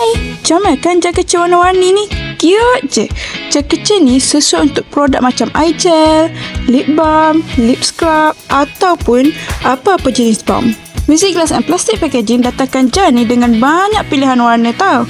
Eh, Hai, jangan kan jaket kecil warna-warni ni? Cute je. Jaket kecil ni sesuai untuk produk macam eye gel, lip balm, lip scrub ataupun apa-apa jenis balm. Music Glass and Plastic Packaging datangkan jar ni dengan banyak pilihan warna tau.